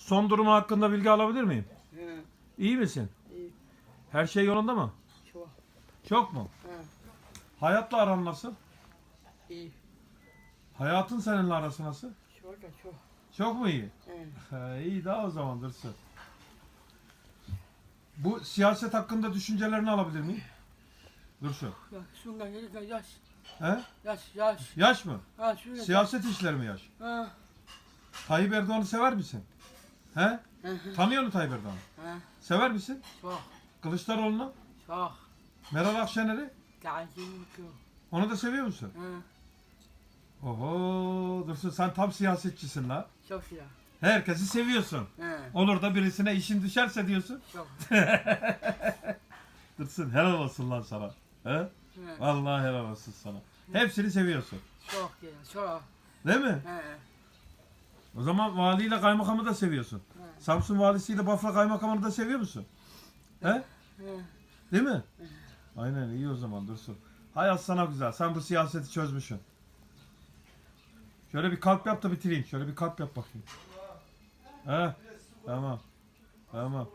Son durumu hakkında bilgi alabilir miyim? He. İyi misin? İyi. Her şey yolunda mı? Çok. Çok mu? He. Hayatla aran nasıl? İyi. Hayatın seninle arası nasıl? Çok da çok. Çok mu iyi? He, iyi daha o zaman dursun. Bu siyaset hakkında düşüncelerini alabilir miyim? Ya şundan gelirken yaş. He? Yaş yaş. Yaş mı? Ha şöyle. Siyaset işleri mi yaş? Ha. Tayyip Erdoğan'ı sever misin? He? Hı hı. Tanıyor musun Tayyip Erdoğan'ı? Ha. Sever misin? Çok. Kılıçdaroğlu'nu? Çok. Meral Akşener'i? Çok. Onu da seviyor musun? Ha. Oho Dursun sen tam siyasetçisin la. Çok silah. Herkesi seviyorsun. He. Olur da birisine işin düşerse diyorsun. Çok. Dursun helal olsun lan sana. He? He. Vallahi helal olsun sana. Hepsini seviyorsun. Çok ya. Çok. Değil mi? He. O zaman valiyle kaymakamı da seviyorsun. He. Samsun valisiyle Bafra kaymakamını da seviyor musun? He? Değil mi? Aynen iyi o zaman Dursun. Hayat sana güzel. Sen bu siyaseti çözmüşsün. Şöyle bir kalp yap da bitireyim. Şöyle bir kalp yap bakayım. He? Tamam. Tamam.